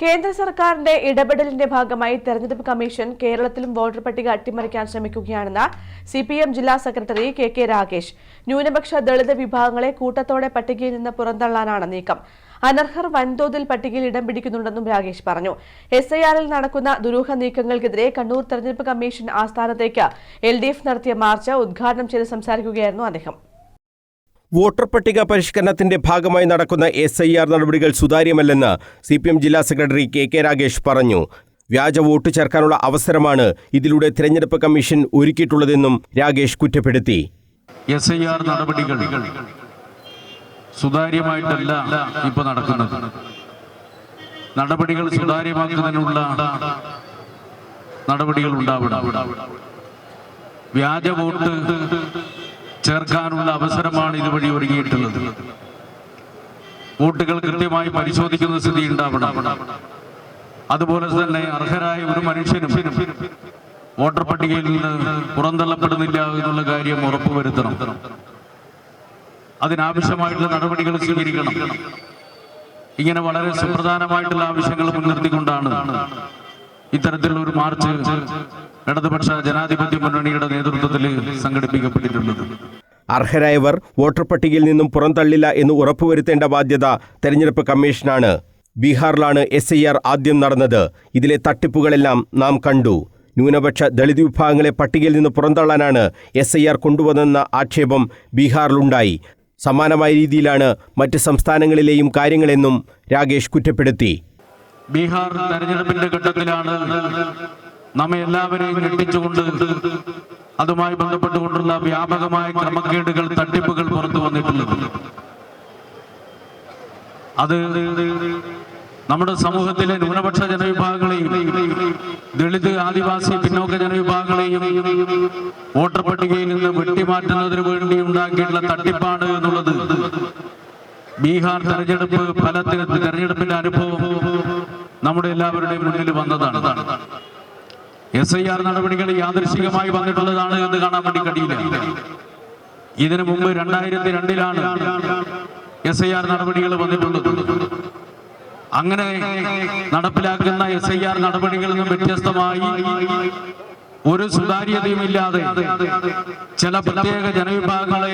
കേന്ദ്ര സർക്കാരിന്റെ ഇടപെടലിന്റെ ഭാഗമായി തെരഞ്ഞെടുപ്പ് കമ്മീഷൻ കേരളത്തിലും വോട്ടർ പട്ടിക അട്ടിമറിക്കാൻ ശ്രമിക്കുകയാണെന്ന് സി പി എം ജില്ലാ സെക്രട്ടറി കെ കെ രാകേഷ്. ന്യൂനപക്ഷ ദളിത് വിഭാഗങ്ങളെ കൂട്ടത്തോടെ പട്ടികയിൽ നിന്ന് പുറന്തള്ളാനാണ് നീക്കം. അനർഹർ വൻതോതിൽ പട്ടികയിൽ ഇടം പിടിക്കുന്നുണ്ടെന്നും രാകേഷ് പറഞ്ഞു. എസ് ഐ ആറിൽ നടക്കുന്ന ദുരൂഹ നീക്കങ്ങൾക്കെതിരെ കണ്ണൂർ തെരഞ്ഞെടുപ്പ് കമ്മീഷൻ ആസ്ഥാനത്തേക്ക് എൽ നടത്തിയ മാർച്ച് ഉദ്ഘാടനം ചെയ്ത് സംസാരിക്കുകയായിരുന്നു അദ്ദേഹം. വോട്ടർ പട്ടിക പരിഷ്കരണത്തിന്റെ ഭാഗമായി നടക്കുന്ന എസ് ഐ ആർ നടപടികൾ സുതാര്യമല്ലെന്ന് സി പി എം ജില്ലാ സെക്രട്ടറി കെ കെ രാഗേഷ് പറഞ്ഞു. വ്യാജ വോട്ട് ചേർക്കാനുള്ള അവസരമാണ് ഇതിലൂടെ തിരഞ്ഞെടുപ്പ് കമ്മീഷൻ ഒരുക്കിയിട്ടുള്ളതെന്നും രാഗേഷ് കുറ്റപ്പെടുത്തി. എസ് ഐ ആർ നടപടികൾ സുതാര്യമായിട്ടല്ല ഇപ്പൊ നടക്കുന്നത്. നടപടികൾ സുതാര്യമാക്കുന്നതിനുള്ള നടപടികൾ ഉണ്ടാവണം. വ്യാജ വോട്ട് ചേർക്കാനുള്ള അവസരമാണ് ഇതുവഴി ഒരുങ്ങിയിട്ടുള്ളത്. വോട്ടുകൾ കൃത്യമായി പരിശോധിക്കുന്ന സ്ഥിതി ഉണ്ടാവണം. അതുപോലെ തന്നെ അർഹരായ ഒരു മനുഷ്യനും വോട്ടർ പട്ടികയിൽ നിന്ന് പുറന്തള്ളപ്പെടുന്നില്ല എന്നുള്ള കാര്യം ഉറപ്പുവരുത്തണം. അതിനാവശ്യമായിട്ടുള്ള നടപടികൾ സ്വീകരിക്കണം. ഇങ്ങനെ വളരെ സുപ്രധാനമായിട്ടുള്ള ആവശ്യങ്ങൾ മുൻനിർത്തിക്കൊണ്ടാണ് ഇത്തരത്തിലുള്ള ഒരു മാർച്ച് ഇടതുപക്ഷ ജനാധിപത്യ മുന്നണിയുടെ നേതൃത്വത്തിൽ സംഘടിപ്പിക്കപ്പെട്ടിട്ടുള്ളത്. അർഹരായവർ വോട്ടർ പട്ടികയിൽ നിന്നും പുറന്തള്ളില്ല എന്ന് ഉറപ്പുവരുത്തേണ്ട ബാധ്യത തെരഞ്ഞെടുപ്പ് കമ്മീഷനാണ്. ബീഹാറിലാണ് എസ് ഐ ആർ ആദ്യം നടന്നത്. ഇതിലെ തട്ടിപ്പുകളെല്ലാം നാം കണ്ടു. ന്യൂനപക്ഷ ദളിത് വിഭാഗങ്ങളെ പട്ടികയിൽ നിന്ന് പുറന്തള്ളാനാണ് എസ് ഐ ആർ കൊണ്ടുവന്നെന്ന ആക്ഷേപം ബീഹാറിലുണ്ടായി. സമാനമായ രീതിയിലാണ് മറ്റ് സംസ്ഥാനങ്ങളിലെയും കാര്യങ്ങളെന്നും രാകേഷ് കുറ്റപ്പെടുത്തി. ബീഹാർ തെരഞ്ഞെടുപ്പിന്റെ ഘട്ടത്തിലാണ് നമ്മെ എല്ലാവരെയും ഞെട്ടിച്ചുകൊണ്ട് അതുമായി ബന്ധപ്പെട്ടുകൊണ്ടുള്ള വ്യാപകമായ ക്രമക്കേടുകൾ തട്ടിപ്പുകൾ പുറത്തു വന്നിട്ടുള്ളത്. അത് നമ്മുടെ സമൂഹത്തിലെ ന്യൂനപക്ഷ ജനവിഭാഗങ്ങളെയും ദളിത് ആദിവാസി പിന്നോക്ക ജനവിഭാഗങ്ങളെയും വോട്ടർ പട്ടികയിൽ നിന്ന് വെട്ടിമാറ്റുന്നതിന് വേണ്ടി ഉണ്ടാക്കിയിട്ടുള്ള തട്ടിപ്പാണ് എന്നുള്ളത്. ബീഹാർ തെരഞ്ഞെടുപ്പ് ഫലത്തിന് തെരഞ്ഞെടുപ്പിന്റെ അനുഭവം നമ്മുടെ എല്ലാവരുടെയും മുന്നിൽ വന്നതാണ്. എസ് ഐ ആർ നടപടികൾ യാദൃശികമായി വന്നിട്ടുള്ളതാണ് എന്ന് കാണാൻ വേണ്ടി കഴിയില്ല. ഇതിനു മുമ്പ് രണ്ടായിരത്തി രണ്ടിലാണ് എസ് ഐ ആർ നടപടികൾ വന്നിട്ടുള്ളത്. അങ്ങനെ നടപ്പിലാക്കുന്ന എസ് ഐ ആർ നടപടികളിൽ നിന്നും വ്യത്യസ്തമായി ഒരു സുതാര്യതയുമില്ലാതെ ചില പ്രത്യേക ജനവിഭാഗങ്ങളെ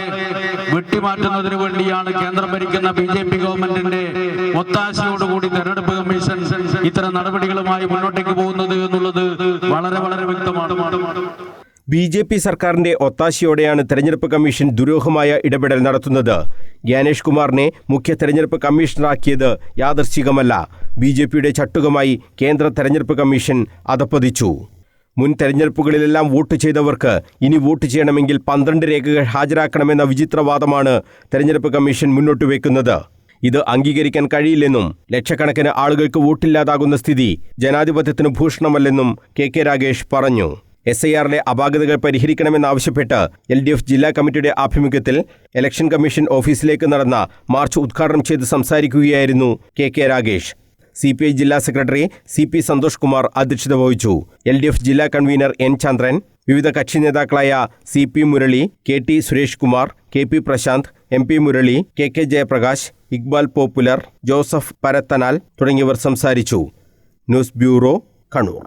വെട്ടിമാറ്റുന്നതിന് വേണ്ടിയാണ് കേന്ദ്രം ഭരിക്കുന്ന ബി ജെ പി ഗവൺമെന്റിന്റെ ഒത്താശയോടുകൂടി തെരഞ്ഞെടുപ്പ് കമ്മീഷൻ ഇത്തരം നടപടികളുമായി മുന്നോട്ടേക്ക് പോകുന്നത് എന്നുള്ളത് വളരെ വളരെ വ്യക്തമാണ്. ബി ജെ പി സർക്കാരിന്റെ ഒത്താശയോടെയാണ് തെരഞ്ഞെടുപ്പ് കമ്മീഷൻ ദുരൂഹമായ ഇടപെടൽ നടത്തുന്നത്. ജ്ഞാനേഷ് കുമാറിനെ മുഖ്യ തെരഞ്ഞെടുപ്പ് കമ്മീഷണറാക്കിയത് യാദർശികമല്ല. ബി ജെ പിയുടെ ചട്ടുകമായി കേന്ദ്ര തെരഞ്ഞെടുപ്പ് കമ്മീഷൻ അധപ്പതിച്ചു മുൻ തെരഞ്ഞെടുപ്പുകളിലെല്ലാം വോട്ട് ചെയ്തവർക്ക് ഇനി വോട്ട് ചെയ്യണമെങ്കിൽ പന്ത്രണ്ട് രേഖകൾ ഹാജരാക്കണമെന്ന വിചിത്രവാദമാണ് തെരഞ്ഞെടുപ്പ് കമ്മീഷൻ മുന്നോട്ട് വയ്ക്കുന്നത് ഇത് അംഗീകരിക്കാൻ കഴിയില്ലെന്നും ലക്ഷക്കണക്കിന് ആളുകൾക്ക് വോട്ടില്ലാതാകുന്ന സ്ഥിതി ജനാധിപത്യത്തിന് ഭൂഷണമല്ലെന്നും കെ കെ രാഗേഷ് പറഞ്ഞു. എസ് ഐ ആറിലെ അപാകതകൾ പരിഹരിക്കണമെന്നാവശ്യപ്പെട്ട് എൽ ഡി എഫ് ജില്ലാ കമ്മിറ്റിയുടെ ആഭിമുഖ്യത്തിൽ ഇലക്ഷൻ കമ്മീഷൻ ഓഫീസിലേക്ക് നടന്ന മാർച്ച് ഉദ്ഘാടനം ചെയ്ത് സംസാരിക്കുകയായിരുന്നു K K Ragesh. C P I ജില്ലാ secretary C P Santhosh Kumar അധ്യക്ഷത വഹിച്ചു. എൽ ഡി എഫ് ജില്ലാ കൺവീനർ എൻ ചന്ദ്രൻ വിവിധ കക്ഷി നേതാക്കളായ C P Murali K T Suresh Kumar K P Prashanth M P Murali K K Jayaprakash Iqbal Popular Joseph Parathanal തുടങ്ങിയവർ സംസാരിച്ചു. News bureau Kannur.